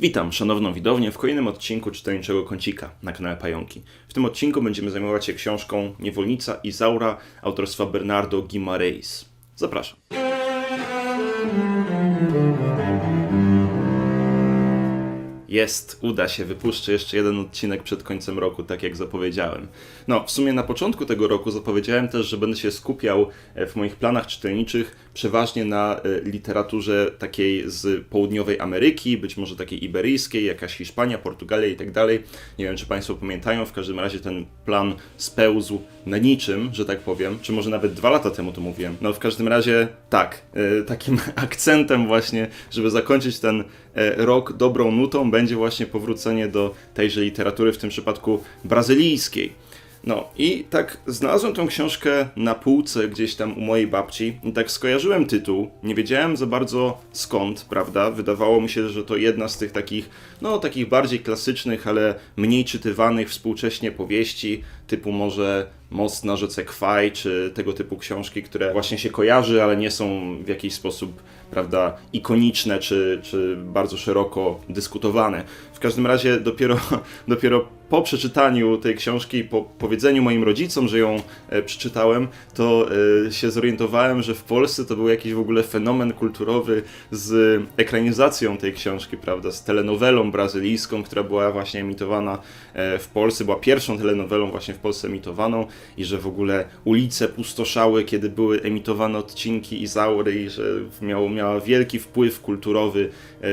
Witam szanowną widownię w kolejnym odcinku czytelniczego kącika na kanale Pająki. W tym odcinku będziemy zajmować się książką Niewolnica Izaura autorstwa Bernardo Guimarães. Zapraszam. Jest, uda się, wypuszczę jeszcze jeden odcinek przed końcem roku, tak jak zapowiedziałem. No, w sumie na początku tego roku zapowiedziałem też, że będę się skupiał e, w moich planach czytelniczych przeważnie na e, literaturze takiej z południowej Ameryki, być może takiej iberyjskiej, jakaś Hiszpania, Portugalia i tak dalej. Nie wiem, czy Państwo pamiętają, w każdym razie ten plan spełzł na niczym, że tak powiem, czy może nawet dwa lata temu to mówiłem. No, w każdym razie tak, e, takim akcentem właśnie, żeby zakończyć ten e, rok dobrą nutą, będzie właśnie powrócenie do tejże literatury, w tym przypadku brazylijskiej. No i tak znalazłem tą książkę na półce gdzieś tam u mojej babci i tak skojarzyłem tytuł, nie wiedziałem za bardzo skąd, prawda? Wydawało mi się, że to jedna z tych takich, no takich bardziej klasycznych, ale mniej czytywanych współcześnie powieści, typu może Most na rzece Kwaj, czy tego typu książki, które właśnie się kojarzy, ale nie są w jakiś sposób, prawda, ikoniczne, czy, czy bardzo szeroko dyskutowane. W każdym razie dopiero, dopiero po przeczytaniu tej książki po powiedzeniu moim rodzicom, że ją e, przeczytałem, to e, się zorientowałem, że w Polsce to był jakiś w ogóle fenomen kulturowy z ekranizacją tej książki, prawda, z telenowelą brazylijską, która była właśnie emitowana e, w Polsce, była pierwszą telenowelą właśnie w Polsce emitowaną i że w ogóle ulice pustoszały, kiedy były emitowane odcinki Izaury i że miał, miała wielki wpływ kulturowy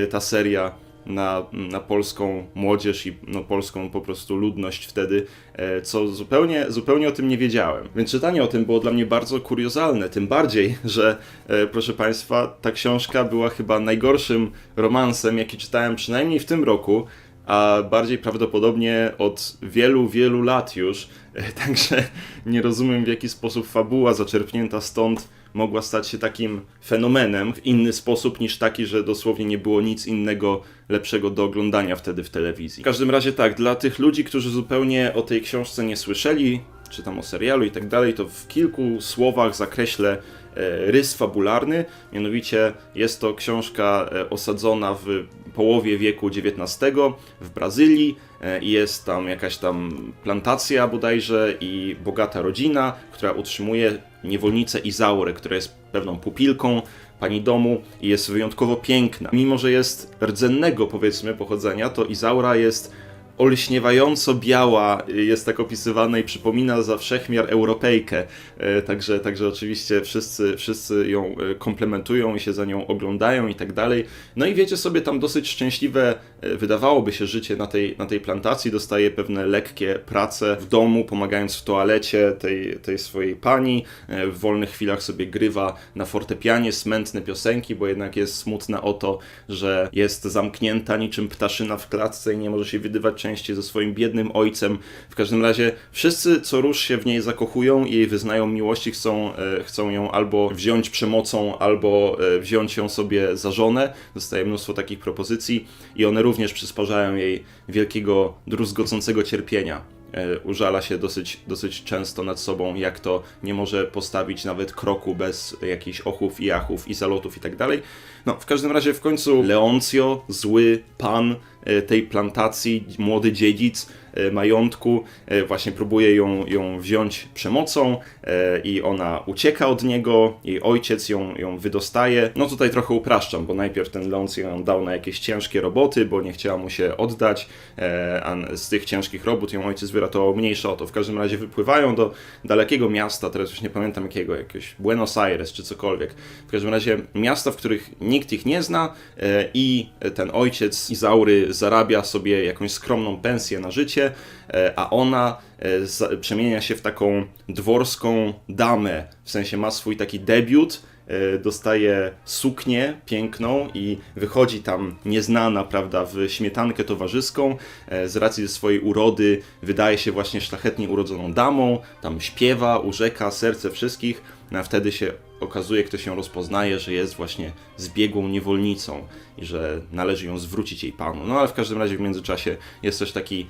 ta seria na, na polską młodzież i no, polską po prostu ludność wtedy, e, co zupełnie, zupełnie o tym nie wiedziałem. Więc czytanie o tym było dla mnie bardzo kuriozalne, tym bardziej, że e, proszę Państwa, ta książka była chyba najgorszym romansem, jaki czytałem przynajmniej w tym roku, a bardziej prawdopodobnie od wielu, wielu lat już. E, Także nie rozumiem w jaki sposób fabuła zaczerpnięta stąd mogła stać się takim fenomenem w inny sposób niż taki, że dosłownie nie było nic innego lepszego do oglądania wtedy w telewizji. W każdym razie tak, dla tych ludzi, którzy zupełnie o tej książce nie słyszeli, czy tam o serialu i tak dalej, to w kilku słowach zakreślę e, rys fabularny. Mianowicie jest to książka e, osadzona w połowie wieku XIX w Brazylii. E, i Jest tam jakaś tam plantacja bodajże i bogata rodzina, która utrzymuje niewolnicę Izaurę, która jest pewną pupilką pani domu i jest wyjątkowo piękna. Mimo, że jest rdzennego powiedzmy pochodzenia, to Izaura jest olśniewająco biała, jest tak opisywana i przypomina za wszechmiar Europejkę. E, Także, także oczywiście wszyscy, wszyscy ją e, komplementują i się za nią oglądają i tak dalej. No i wiecie sobie, tam dosyć szczęśliwe wydawałoby się życie na tej, na tej plantacji. Dostaje pewne lekkie prace w domu, pomagając w toalecie tej, tej swojej pani. E, W wolnych chwilach sobie grywa na fortepianie smętne piosenki, bo jednak jest smutna o to, że jest zamknięta niczym ptaszyna w klatce i nie może się wydywać częściej ze swoim biednym ojcem. W każdym razie wszyscy co rusz się w niej zakochują i jej wyznają miłości, chcą, e, chcą ją albo wziąć przemocą, albo e, wziąć ją sobie za żonę. Dostaje mnóstwo takich propozycji i one również przysparzają jej wielkiego, druzgocącego cierpienia e, użala się dosyć, dosyć często nad sobą, jak to nie może postawić nawet kroku bez jakichś ochów i achów i zalotów i tak dalej. No, w każdym razie w końcu Leoncio, zły pan e, tej plantacji, młody dziedzic majątku, e, właśnie próbuje ją, ją wziąć przemocą e, i ona ucieka od niego, jej ojciec ją, ją wydostaje. No tutaj trochę upraszczam, bo najpierw ten Leoncio ją dał na jakieś ciężkie roboty, bo nie chciała mu się oddać, e, a z tych ciężkich robót ją ojciec wyratował mniejsza o to. W każdym razie wypływają do dalekiego miasta, teraz już nie pamiętam jakiego, jakiegoś Buenos Aires czy cokolwiek. W każdym razie miasta, w których nikt ich nie zna e, i ten ojciec Izaury zarabia sobie jakąś skromną pensję na życie, e, a ona e, przemienia się w taką dworską damę, w sensie ma swój taki debiut, e, dostaje suknię piękną i wychodzi tam nieznana, prawda, w śmietankę towarzyską, z racji swojej urody wydaje się właśnie szlachetnie urodzoną damą, tam śpiewa, urzeka serce wszystkich, no a wtedy się okazuje, ktoś ją rozpoznaje, że jest właśnie zbiegłą niewolnicą i że należy ją zwrócić jej panu. No ale w każdym razie w międzyczasie jest też taki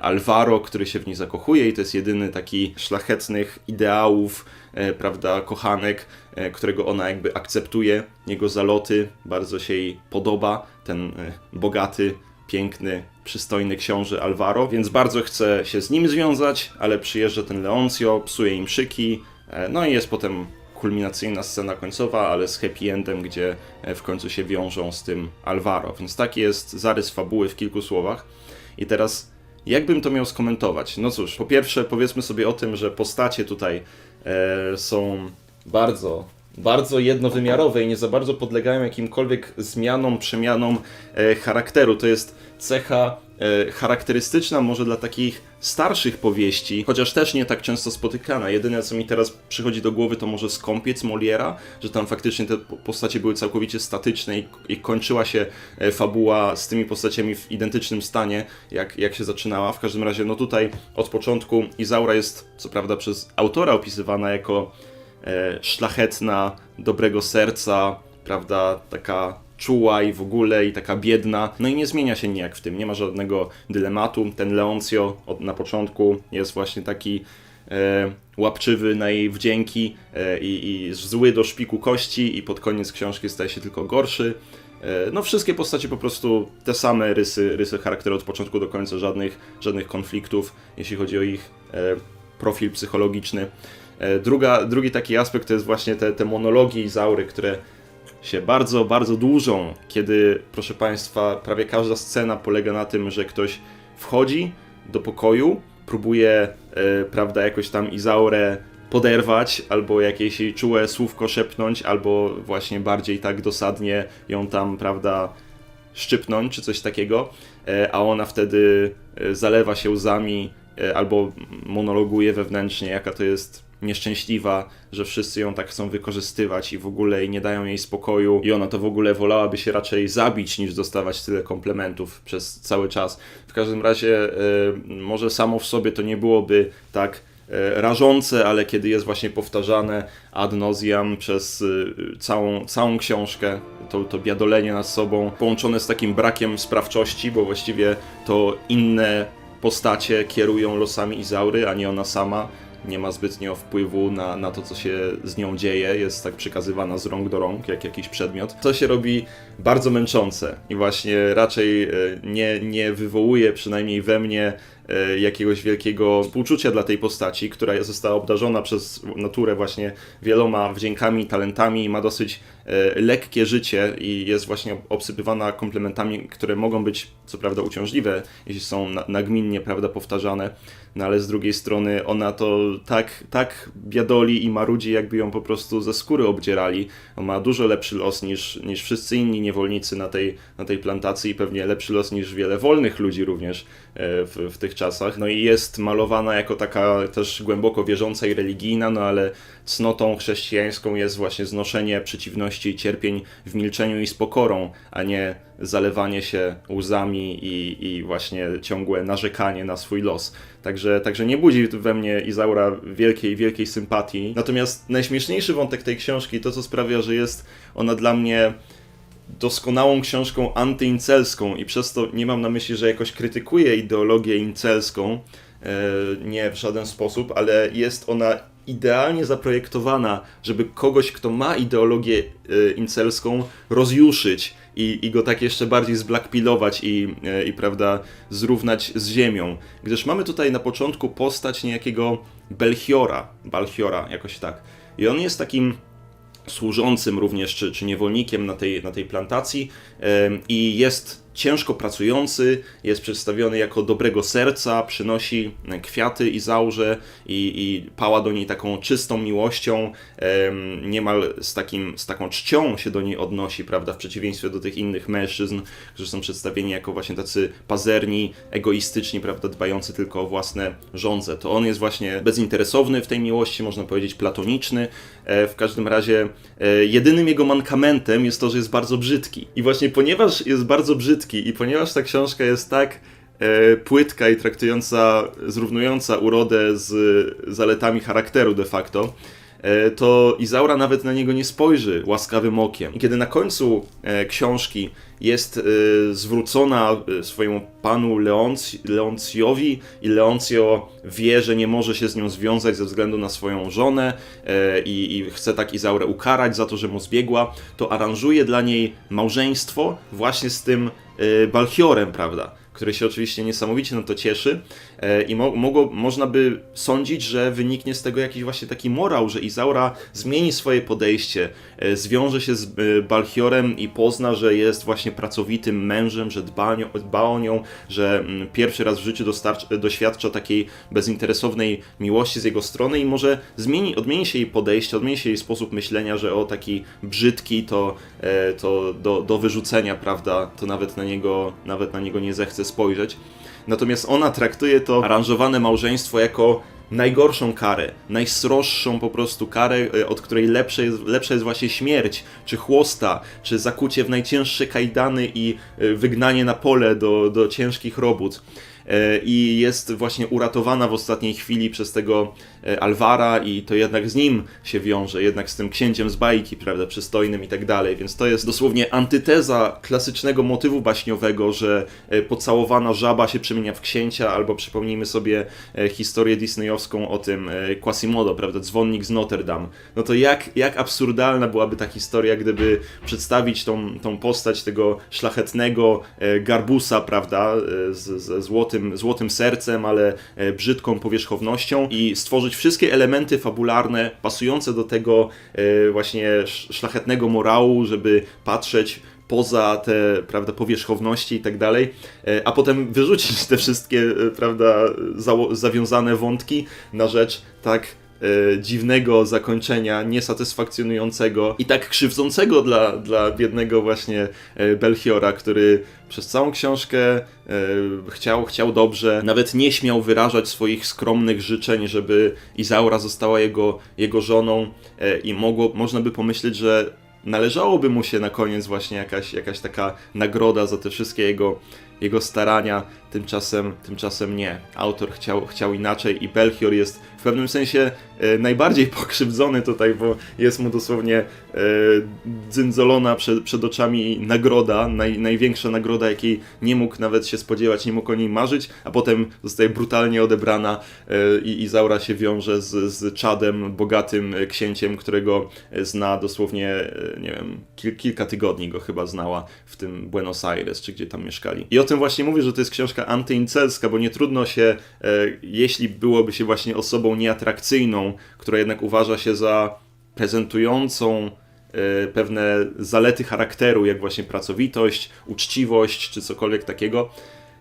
Alvaro, który się w niej zakochuje i to jest jedyny taki szlachetnych ideałów, e, prawda, kochanek, e, którego ona jakby akceptuje, jego zaloty, bardzo się jej podoba, ten e, bogaty piękny, przystojny książę Alvaro, więc bardzo chce się z nim związać, ale przyjeżdża ten Leoncio, psuje im szyki, e, no i jest potem kulminacyjna scena końcowa, ale z happy endem, gdzie e, w końcu się wiążą z tym Alvaro. Więc taki jest zarys fabuły w kilku słowach. I teraz, jakbym to miał skomentować? No cóż, po pierwsze, powiedzmy sobie o tym, że postacie tutaj e, są bardzo, bardzo jednowymiarowe i nie za bardzo podlegają jakimkolwiek zmianom, przemianom e, charakteru. To jest cecha charakterystyczna może dla takich starszych powieści, chociaż też nie tak często spotykana. Jedyne, co mi teraz przychodzi do głowy, to może Skąpiec Moliera, że tam faktycznie te po- postacie były całkowicie statyczne i, i kończyła się e, fabuła z tymi postaciami w identycznym stanie, jak, jak się zaczynała. W każdym razie, no tutaj od początku Izaura jest, co prawda, przez autora opisywana jako e, szlachetna, dobrego serca, prawda, taka czuła i w ogóle, i taka biedna. No i nie zmienia się nijak w tym, nie ma żadnego dylematu. Ten Leoncio od, na początku jest właśnie taki e, łapczywy na jej wdzięki e, i, i zły do szpiku kości i pod koniec książki staje się tylko gorszy. E, No wszystkie postacie po prostu te same rysy, rysy charakteru od początku do końca, żadnych, żadnych konfliktów, jeśli chodzi o ich e, profil psychologiczny. E, Druga, drugi taki aspekt to jest właśnie te, te monologi Izaury, które się bardzo, bardzo dłużą, kiedy, proszę Państwa, prawie każda scena polega na tym, że ktoś wchodzi do pokoju, próbuje, e, prawda, jakoś tam Izaurę poderwać, albo jakieś jej czułe słówko szepnąć, albo właśnie bardziej tak dosadnie ją tam, prawda, szczypnąć, czy coś takiego, e, a ona wtedy e, zalewa się łzami e, albo monologuje wewnętrznie, jaka to jest nieszczęśliwa, że wszyscy ją tak chcą wykorzystywać i w ogóle i nie dają jej spokoju i ona to w ogóle wolałaby się raczej zabić niż dostawać tyle komplementów przez cały czas. W każdym razie e, może samo w sobie to nie byłoby tak e, rażące, ale kiedy jest właśnie powtarzane ad nauseam przez y, całą, całą książkę, to, to biadolenie nad sobą, połączone z takim brakiem sprawczości, bo właściwie to inne postacie kierują losami Izaury, a nie ona sama. Nie ma zbytnio wpływu na, na to, co się z nią dzieje, jest tak przekazywana z rąk do rąk, jak jakiś przedmiot. To się robi bardzo męczące i właśnie raczej e, nie, nie wywołuje, przynajmniej we mnie, jakiegoś wielkiego współczucia dla tej postaci, która została obdarzona przez naturę właśnie wieloma wdziękami, talentami, ma dosyć e, lekkie życie i jest właśnie obsypywana komplementami, które mogą być co prawda uciążliwe, jeśli są na- nagminnie prawda, powtarzane, no ale z drugiej strony ona to tak, tak biadoli i marudzi, jakby ją po prostu ze skóry obdzierali. On ma dużo lepszy los niż, niż wszyscy inni niewolnicy na tej, na tej plantacji i pewnie lepszy los niż wiele wolnych ludzi również e, w, w tych czasach. No i jest malowana jako taka też głęboko wierząca i religijna, no ale cnotą chrześcijańską jest właśnie znoszenie przeciwności i cierpień w milczeniu i z pokorą, a nie zalewanie się łzami i, i właśnie ciągłe narzekanie na swój los. Także, także nie budzi we mnie Izaura wielkiej, wielkiej sympatii. Natomiast najśmieszniejszy wątek tej książki, to co sprawia, że jest ona dla mnie doskonałą książką antyincelską i przez to nie mam na myśli, że jakoś krytykuję ideologię incelską, e, nie w żaden sposób, ale jest ona idealnie zaprojektowana, żeby kogoś, kto ma ideologię e, incelską, rozjuszyć i, i go tak jeszcze bardziej zblackpilować i, e, i prawda, zrównać z ziemią. Gdyż mamy tutaj na początku postać niejakiego Belchiora, Balchiora, jakoś tak. I on jest takim służącym również, czy, czy niewolnikiem na tej, na tej plantacji i jest ciężko pracujący, jest przedstawiony jako dobrego serca, przynosi kwiaty i zaurze i, i pała do niej taką czystą miłością, em, niemal z, takim, z taką czcią się do niej odnosi, prawda, w przeciwieństwie do tych innych mężczyzn, którzy są przedstawieni jako właśnie tacy pazerni, egoistyczni, prawda, dbający tylko o własne żądze. To on jest właśnie bezinteresowny w tej miłości, można powiedzieć platoniczny. E, w każdym razie e, jedynym jego mankamentem jest to, że jest bardzo brzydki. I właśnie ponieważ jest bardzo brzydki i ponieważ ta książka jest tak e, płytka i traktująca, zrównująca urodę z zaletami charakteru de facto, to Izaura nawet na niego nie spojrzy łaskawym okiem. I kiedy na końcu e, książki jest e, zwrócona e, swojemu panu Leonc Leoncjowi i Leoncio wie, że nie może się z nią związać ze względu na swoją żonę e, i, i chce tak Izaurę ukarać za to, że mu zbiegła, to aranżuje dla niej małżeństwo właśnie z tym e, Balchiorem, prawda? Który się oczywiście niesamowicie na to cieszy e, i mo mogło, można by sądzić, że wyniknie z tego jakiś właśnie taki morał, że Izaura zmieni swoje podejście, e, zwiąże się z e, Balchiorem i pozna, że jest właśnie pracowitym mężem, że dba, dba o nią, że mm, pierwszy raz w życiu doświadcza takiej bezinteresownej miłości z jego strony i może zmieni, odmieni się jej podejście, odmieni się jej sposób myślenia, że o taki brzydki to, e, to do, do wyrzucenia, prawda, to nawet na niego, nawet na niego nie zechce spojrzeć. Natomiast ona traktuje to aranżowane małżeństwo jako najgorszą karę, najsroższą po prostu karę, e, od której lepsze jest, lepsza jest właśnie śmierć, czy chłosta, czy zakucie w najcięższe kajdany i e, wygnanie na pole do, do ciężkich robót. E, I jest właśnie uratowana w ostatniej chwili przez tego e, Alvara i to jednak z nim się wiąże, jednak z tym księciem z bajki, prawda, przystojnym i tak dalej, więc to jest dosłownie antyteza klasycznego motywu baśniowego, że e, pocałowana żaba się przemienia w księcia, albo przypomnijmy sobie historię disneyowską o tym Quasimodo, prawda, dzwonnik z Notre Dame. No to jak, jak absurdalna byłaby ta historia, gdyby przedstawić tą, tą postać tego szlachetnego garbusa, prawda, e, z, ze złotym, złotym sercem, ale e, brzydką powierzchownością i stworzyć wszystkie elementy fabularne pasujące do tego e, właśnie sz- szlachetnego morału, żeby patrzeć poza te, prawda, powierzchowności i tak dalej, e, a potem wyrzucić te wszystkie, prawda, zawiązane wątki na rzecz tak e, dziwnego zakończenia, niesatysfakcjonującego i tak krzywdzącego dla, dla biednego właśnie e, Belchiora, który przez całą książkę e, chciał, chciał dobrze, nawet nie śmiał wyrażać swoich skromnych życzeń, żeby Izaura została jego, jego żoną e, i mogło, można by pomyśleć, że należałoby mu się na koniec właśnie jakaś, jakaś taka nagroda za te wszystkie jego, jego starania, tymczasem, tymczasem nie. Autor chciał, chciał inaczej i Belchior jest w pewnym sensie e, najbardziej pokrzywdzony tutaj, bo jest mu dosłownie e, dzyndzolona przed, przed oczami nagroda, naj, największa nagroda, jakiej nie mógł nawet się spodziewać, nie mógł o niej marzyć, a potem zostaje brutalnie odebrana e, i Izaura się wiąże z, z Czadem, bogatym e, księciem, którego zna dosłownie, e, nie wiem, kil, kilka tygodni go chyba znała w tym Buenos Aires, czy gdzie tam mieszkali. I o tym właśnie mówię, że to jest książka antyincelska, bo nie trudno się, e, jeśli byłoby się właśnie osobą nieatrakcyjną, która jednak uważa się za prezentującą e, pewne zalety charakteru, jak właśnie pracowitość, uczciwość, czy cokolwiek takiego.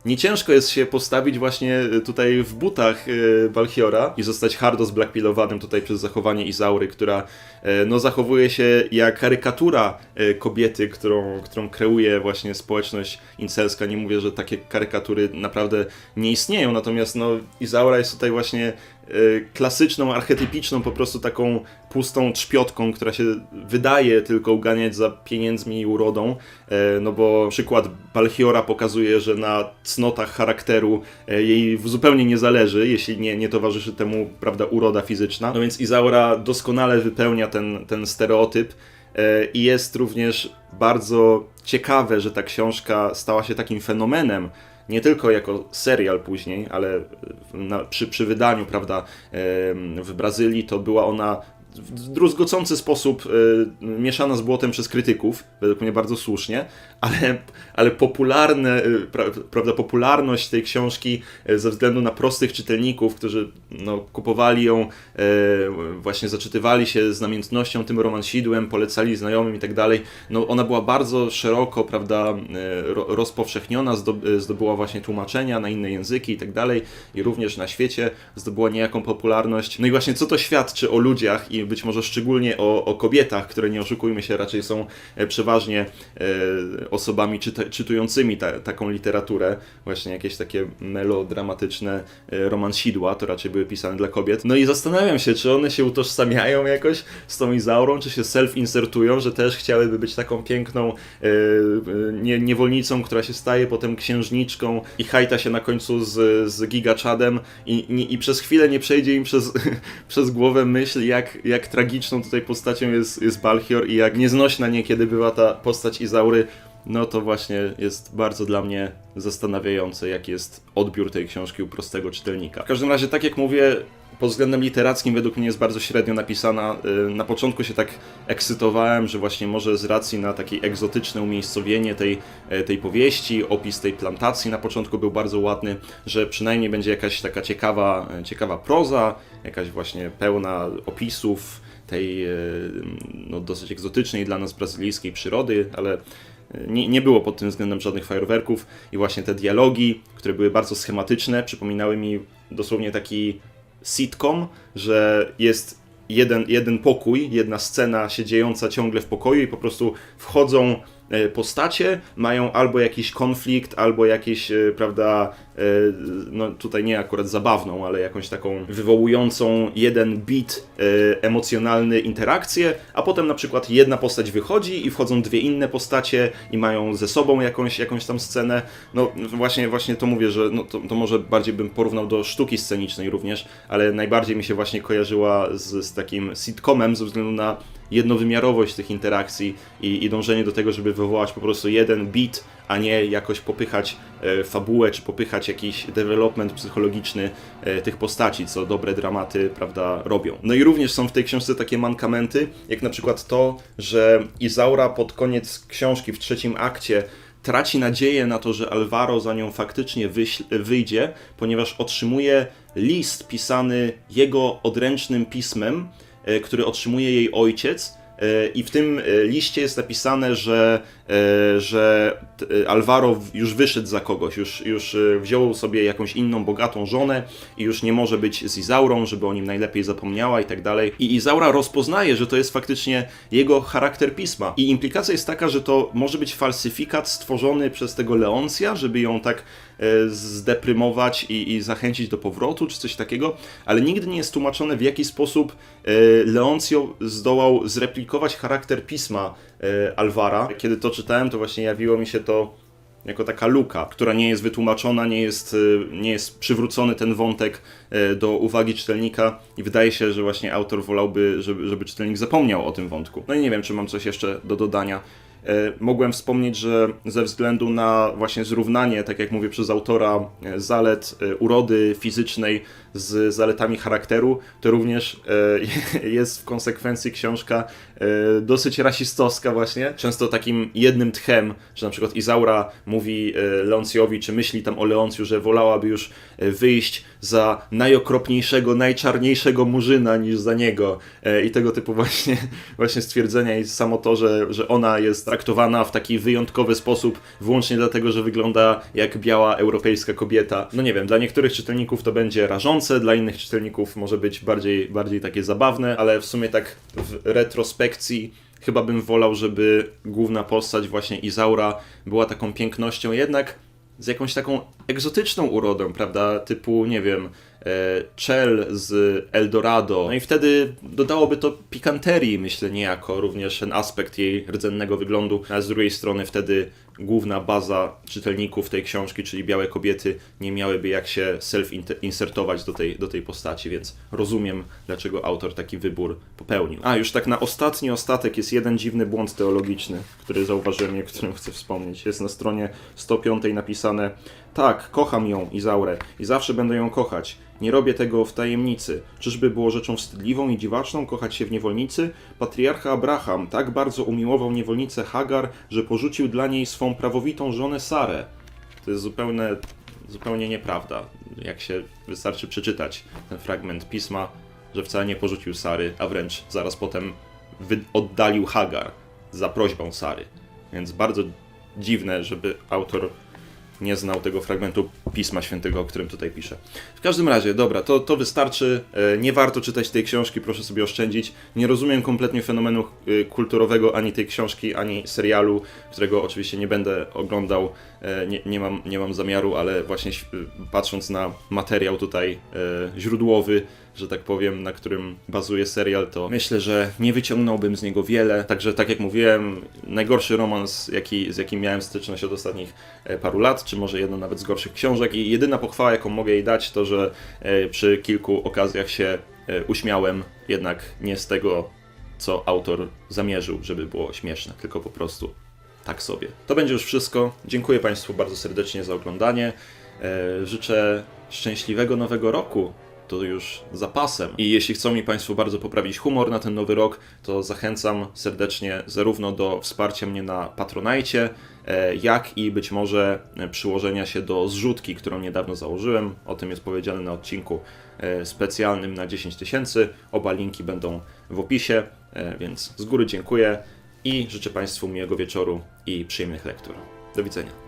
Nie ciężko jest się postawić właśnie tutaj w butach e, Balchiora i zostać hardo zblackpilowanym tutaj przez zachowanie Izaury, która e, no, zachowuje się jak karykatura e, kobiety, którą, którą kreuje właśnie społeczność incelska. Nie mówię, że takie karykatury naprawdę nie istnieją, natomiast no, Izaura jest tutaj właśnie e, klasyczną, archetypiczną, po prostu taką pustą trzpiotką, która się wydaje tylko uganiać za pieniędzmi i urodą, e, no bo przykład Balchiora pokazuje, że na cnotach charakteru e, jej zupełnie nie zależy, jeśli nie, nie towarzyszy temu, prawda, uroda fizyczna. No więc Izaura doskonale wypełnia ten, ten stereotyp i jest również bardzo ciekawe, że ta książka stała się takim fenomenem, nie tylko jako serial później, ale na, przy, przy wydaniu, prawda, w Brazylii to była ona w druzgocący sposób e, mieszana z błotem przez krytyków, według mnie bardzo słusznie, ale, ale popularne, pra, prawda, popularność tej książki e, ze względu na prostych czytelników, którzy no, kupowali ją, e, właśnie zaczytywali się z namiętnością tym romansidłem, polecali znajomym i tak dalej, no ona była bardzo szeroko, prawda, ro, rozpowszechniona, zdob- zdobyła właśnie tłumaczenia na inne języki i tak dalej i również na świecie zdobyła niejaką popularność. No i właśnie co to świadczy o ludziach i być może szczególnie o, o kobietach, które nie oszukujmy się, raczej są e, przeważnie e, osobami czyta, czytującymi ta, taką literaturę, właśnie jakieś takie melodramatyczne e, romansidła, to raczej były pisane dla kobiet. No i zastanawiam się, czy one się utożsamiają jakoś z tą Izaurą, czy się self-insertują, że też chciałyby być taką piękną e, e, nie, niewolnicą, która się staje potem księżniczką i hajta się na końcu z, z gigaczadem i, i, i przez chwilę nie przejdzie im przez, przez głowę myśl, jak, jak tragiczną tutaj postacią jest, jest Balchior i jak nieznośna niekiedy była ta postać Izaury, no to właśnie jest bardzo dla mnie zastanawiające, jaki jest odbiór tej książki u prostego czytelnika. W każdym razie, tak jak mówię, pod względem literackim według mnie jest bardzo średnio napisana. Y, Na początku się tak ekscytowałem, że właśnie może z racji na takie egzotyczne umiejscowienie tej, e, tej powieści, opis tej plantacji na początku był bardzo ładny, że przynajmniej będzie jakaś taka ciekawa, e, ciekawa proza, jakaś właśnie pełna opisów tej e, no, dosyć egzotycznej dla nas brazylijskiej przyrody, ale nie, nie było pod tym względem żadnych fajerwerków i właśnie te dialogi, które były bardzo schematyczne, przypominały mi dosłownie taki sitcom, że jest jeden, jeden pokój, jedna scena się dziejąca ciągle w pokoju i po prostu wchodzą postacie, mają albo jakiś konflikt, albo jakieś, e, prawda, e, no tutaj nie akurat zabawną, ale jakąś taką wywołującą jeden bit e, emocjonalny interakcję, a potem na przykład jedna postać wychodzi i wchodzą dwie inne postacie i mają ze sobą jakąś, jakąś tam scenę. No właśnie, właśnie to mówię, że no, to, to może bardziej bym porównał do sztuki scenicznej również, ale najbardziej mi się właśnie kojarzyła z, z takim sitcomem ze względu na jednowymiarowość tych interakcji i, i dążenie do tego, żeby wywołać po prostu jeden beat, a nie jakoś popychać e, fabułę, czy popychać jakiś development psychologiczny e, tych postaci, co dobre dramaty, prawda, robią. No i również są w tej książce takie mankamenty, jak na przykład to, że Izaura pod koniec książki w trzecim akcie traci nadzieję na to, że Alvaro za nią faktycznie wyjdzie, ponieważ otrzymuje list pisany jego odręcznym pismem, który otrzymuje jej ojciec. e, I w tym e, liście jest napisane, że, e, że t- e, Alvaro już wyszedł za kogoś, już, już e, wziął sobie jakąś inną bogatą żonę i już nie może być z Izaurą, żeby o nim najlepiej zapomniała i tak dalej. I Izaura rozpoznaje, że to jest faktycznie jego charakter pisma. I implikacja jest taka, że to może być falsyfikat stworzony przez tego Leoncja, żeby ją tak e, zdeprymować i, i zachęcić do powrotu, czy coś takiego, ale nigdy nie jest tłumaczone, w jaki sposób e, Leoncio zdołał zreplikować charakter pisma e, Alvara. Kiedy to czytałem, to właśnie jawiło mi się to jako taka luka, która nie jest wytłumaczona, nie jest, y, nie jest przywrócony ten wątek y, do uwagi czytelnika i wydaje się, że właśnie autor wolałby, żeby, żeby czytelnik zapomniał o tym wątku. No i nie wiem, czy mam coś jeszcze do dodania. E, Mogłem wspomnieć, że ze względu na właśnie zrównanie, tak jak mówię, przez autora e, zalet e, urody fizycznej z zaletami charakteru, to również jest w konsekwencji książka dosyć rasistowska właśnie. Często takim jednym tchem, że na przykład Izaura mówi Leoncjowi, czy myśli tam o Leoncju, że wolałaby już wyjść za najokropniejszego, najczarniejszego murzyna niż za niego i tego typu właśnie, właśnie stwierdzenia i samo to, że, że ona jest traktowana w taki wyjątkowy sposób wyłącznie dlatego, że wygląda jak biała europejska kobieta. No nie wiem, dla niektórych czytelników to będzie rażące, dla innych czytelników może być bardziej, bardziej takie zabawne, ale w sumie tak w retrospekcji chyba bym wolał, żeby główna postać właśnie Izaura była taką pięknością jednak z jakąś taką egzotyczną urodą, prawda? Typu, nie wiem, Chell z Eldorado. No i wtedy dodałoby to pikanterii, myślę, niejako, również ten aspekt jej rdzennego wyglądu, a z drugiej strony wtedy główna baza czytelników tej książki, czyli białe kobiety, nie miałyby jak się self-insertować do tej, do tej postaci, więc rozumiem, dlaczego autor taki wybór popełnił. A, już tak na ostatni ostatek jest jeden dziwny błąd teologiczny, który zauważyłem i o którym chcę wspomnieć. Jest na stronie 105 napisane tak, kocham ją, Izaurę, i zawsze będę ją kochać. Nie robię tego w tajemnicy. Czyżby było rzeczą wstydliwą i dziwaczną kochać się w niewolnicy? Patriarcha Abraham tak bardzo umiłował niewolnicę Hagar, że porzucił dla niej swą prawowitą żonę Sarę. To jest zupełnie, zupełnie nieprawda. Jak się wystarczy przeczytać ten fragment pisma, że wcale nie porzucił Sary, a wręcz zaraz potem oddalił Hagar za prośbą Sary. Więc bardzo dziwne, żeby autor nie znał tego fragmentu Pisma Świętego, o którym tutaj piszę. W każdym razie, dobra, to, to wystarczy. E, Nie warto czytać tej książki, proszę sobie oszczędzić. Nie rozumiem kompletnie fenomenu e, kulturowego ani tej książki, ani serialu, którego oczywiście nie będę oglądał. E, Nie, nie, mam, nie mam zamiaru, ale właśnie patrząc na materiał tutaj źródłowy, że tak powiem, na którym bazuje serial, to myślę, że nie wyciągnąłbym z niego wiele. Także, tak jak mówiłem, najgorszy romans, jaki, z jakim miałem styczność od ostatnich e, paru lat, czy może jedna nawet z gorszych książek. I jedyna pochwała, jaką mogę jej dać, to że e, przy kilku okazjach się e, uśmiałem, jednak nie z tego, co autor zamierzył, żeby było śmieszne, tylko po prostu tak sobie. To będzie już wszystko. Dziękuję Państwu bardzo serdecznie za oglądanie. Życzę szczęśliwego nowego roku. To już zapasem. I jeśli chcą mi Państwo bardzo poprawić humor na ten nowy rok, to zachęcam serdecznie zarówno do wsparcia mnie na Patronajcie, e, jak i być może przyłożenia się do zrzutki, którą niedawno założyłem. O tym jest powiedziane na odcinku e, specjalnym na 10 tysięcy. Oba linki będą w opisie, e, więc z góry dziękuję i życzę Państwu miłego wieczoru i przyjemnych lektur. Do widzenia.